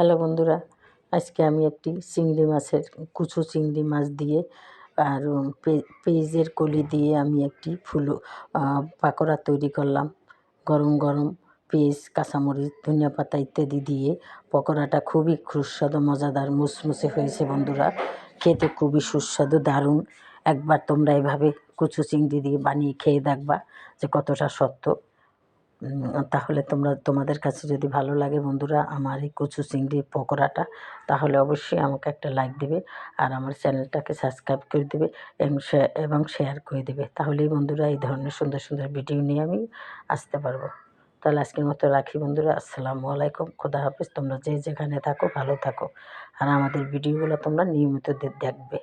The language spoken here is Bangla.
হ্যালো বন্ধুরা, আজকে আমি একটি চিংড়ি মাছের, কুচু চিংড়ি মাছ দিয়ে আর পেঁয়াজের কলি দিয়ে আমি একটি ফুলো পাকোড়া তৈরি করলাম। গরম গরম পেঁয়াজ, কাঁচামরিচ, ধনিয়া পাতা ইত্যাদি দিয়ে পকোড়াটা খুবই সুস্বাদু, মজাদার, মুচমুচে হয়েছে বন্ধুরা। খেতে খুবই সুস্বাদু, দারুণ। একবার তোমরা এভাবে কুচু চিংড়ি দিয়ে বানিয়ে খেয়ে দেখবা যে কতটা সত্য। তাহলে তোমরা, তোমাদের কাছে যদি ভালো লাগে বন্ধুরা আমার এই কচু চিংড়ির পকোড়াটা, তাহলে অবশ্যই আমাকে একটা লাইক দেবে আর আমার চ্যানেলটাকে সাবস্ক্রাইব করে দেবে এবং শেয়ার করে দেবে। তাহলেই বন্ধুরা এই ধরনের সুন্দর সুন্দর ভিডিও নিয়ে আমি আসতে পারব। তাহলে আজকের মতো রাখি বন্ধুরা। আসসালামু আলাইকুম। খোদা হাফেজ। তোমরা যে যেখানে থাকো, ভালো থাকো। আর আমাদের ভিডিওগুলো তোমরা নিয়মিত দেখবে।